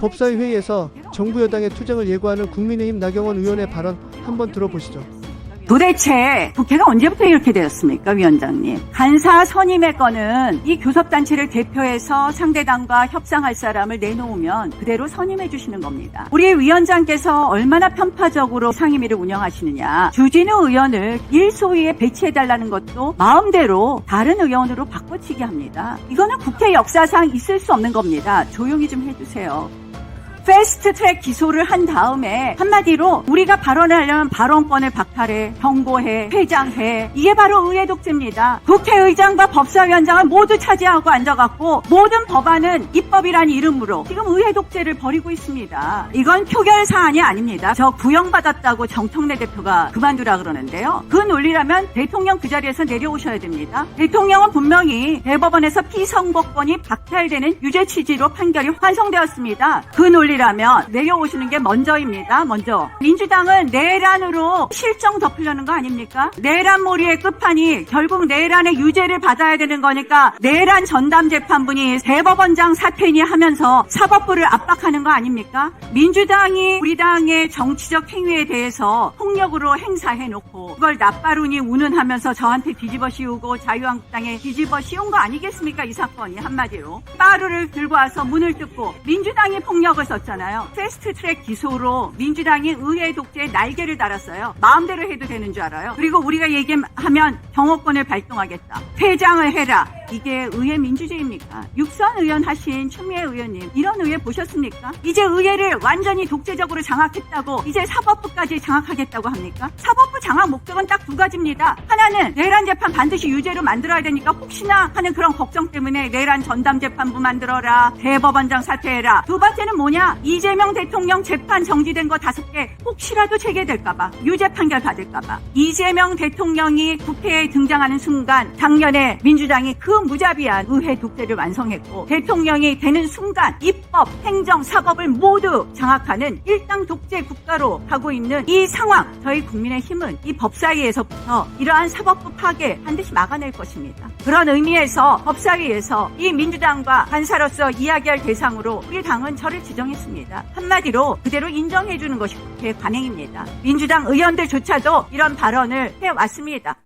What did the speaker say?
법사위 회의에서 정부 여당의 투쟁을 예고하는 국민의힘 나경원 의원의 발언 한번 들어보시죠. 도대체 국회가 언제부터 이렇게 되었습니까, 위원장님? 간사 선임의 건은 이 교섭단체를 대표해서 상대당과 협상할 사람을 내놓으면 그대로 선임해 주시는 겁니다. 우리 위원장께서 얼마나 편파적으로 상임위를 운영하시느냐. 주진우 의원을 일소위에 배치해달라는 것도 마음대로 다른 의원으로 바꿔치기 합니다. 이거는 국회 역사상 있을 수 없는 겁니다. 조용히 좀 해주세요. 패스트 트랙 기소를 한 다음에 한마디로 우리가 발언하려면 발언권을 박탈해, 경고해, 회장해. 이게 바로 의회 독재입니다. 국회의장과 법사위원장을 모두 차지하고 앉아갖고 모든 법안은 입법이라는 이름으로 지금 의회 독재를 벌이고 있습니다. 이건 표결 사안이 아닙니다. 저 구형받았다고 정청래 대표가 그만두라 그러는데요. 그 논리라면 대통령 그 자리에서 내려오셔야 됩니다. 대통령은 분명히 대법원에서 피선거권이 박탈되는 유죄 취지로 판결이 환송되었습니다. 그 논리 라면 내려오시는 게 먼저입니다. 먼저 민주당은 내란으로 실정 덮으려는 거 아닙니까? 내란 몰이의 끝판이 결국 내란의 유죄를 받아야 되는 거니까 내란 전담 재판분이 대법원장 사퇴니 하면서 사법부를 압박하는 거 아닙니까? 민주당이 우리 당의 정치적 행위에 대해서 폭력으로 행사해놓고 그걸 나빠루니 운운하면서 저한테 뒤집어 씌우고 자유한국당에 뒤집어 씌운 거 아니겠습니까? 이 사건이 한마디로 빠루를 들고 와서 문을 뜯고 민주당이 폭력을 썼잖아요. 패스트 트랙 기소로 민주당이 의회 독재에 날개를 달았어요. 마음대로 해도 되는 줄 알아요. 그리고 우리가 얘기하면 경호권을 발동하겠다. 퇴장을 해라. 이게 의회 민주주의입니까? 육선 의원 하신 추미애 의원님 이런 의회 보셨습니까? 이제 의회를 완전히 독재적으로 장악했다고 이제 사법부까지 장악하겠다고 합니까? 사법부 장악 목적은 딱 두 가지입니다. 하나는 내란 재판 반드시 유죄로 만들어야 되니까 혹시나 하는 그런 걱정 때문에 내란 전담 재판부 만들어라. 대법원장 사퇴해라. 두 번째는 뭐냐? 이재명 대통령 재판 정지된 거 다섯 개 혹시라도 재개될까봐 유죄 판결 받을까봐 이재명 대통령이 국회에 등장하는 순간 작년에 민주당이 그 무자비한 의회 독재를 완성했고 대통령이 되는 순간 입법, 행정, 사법을 모두 장악하는 일당 독재 국가로 가고 있는 이 상황 저희 국민의 힘은 이 법사위에서부터 이러한 사법부 파괴 반드시 막아낼 것입니다. 그런 의미에서 법사위에서 이 민주당과 간사로서 이야기할 대상으로 우리 당은 저를 지정했습니다. 한마디로 그대로 인정해주는 것이 국회의 관행입니다. 민주당 의원들조차도 이런 발언을 해왔습니다.